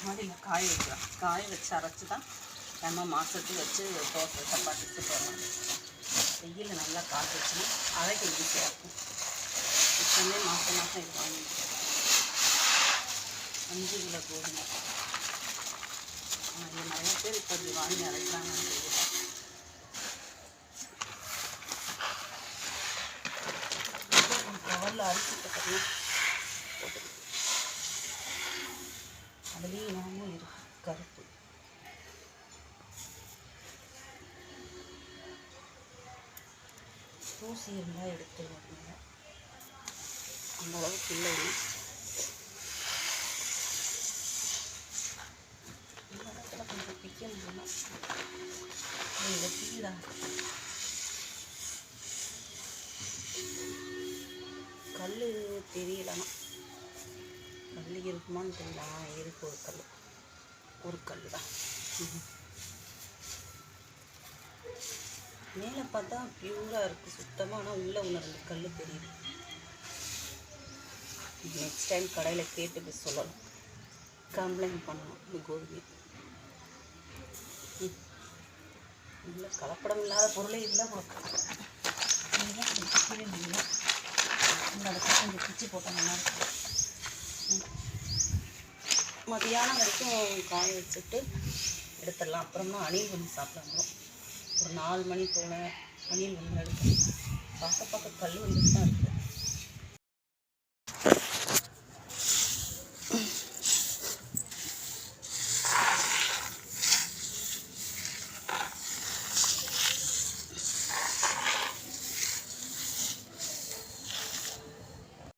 காய வைக்கலாம் காய வச்சு அரைச்சி தான் நம்ம மாதத்துக்கு வச்சு தோசை சப்பாத்தி சுட்டுறோம் வெயில் நல்லா காய வச்சுன்னா அழகு ஈஸியாக இருக்கும். இப்போமே மாதம் மாதம் இது வாங்கி அஞ்சு கிலோ கோதுமை. ஆனால் நிறைய பேர் இப்போ இது வாங்கி அரைக்கிறாங்கன்னு தெரியல. கவரில் அரிசி போட்டோம்னா அதுலேயும் இனமும் இருக்கு கருப்பு. தூசி இருந்தால் எடுத்து வரணும் அந்த அளவுக்கு இல்லை இந்த இடத்துல கொஞ்சம் பிக்க முடியும் இதை தீடா கல் தெரியலனா கல் இருக்குமான்னு தெரியல ஆ, இருக்கு ஒரு கல். ஒரு கல் தான். மேலே பார்த்தா பியூராக இருக்குது சுத்தமாக ஆனால் உள்ளே ஒன்று ரெண்டு கல் தெரியுது. நெக்ஸ்ட் டைம் கடையில் கேட்டு சொல்லணும். கம்ப்ளைண்ட் பண்ணணும். இந்த கோதுமை. இல்லை கலப்படம் இல்லாத பொருளே இல்லை உனக்கு. இதுதான் கொஞ்சம் பிச்சு போட்டால் நல்லாயிருக்கும் மதியானம் வரைக்கும் காய வச்சுட்டு எடுத்துடலாம். அப்புறமா அணில் வந்து சாப்பிடாம ஒரு நாலு மணி போல் அணில் வந்து எடுக்கணும். பார்க்க பார்க்க கல் வந்துட்டு தான் இருக்குது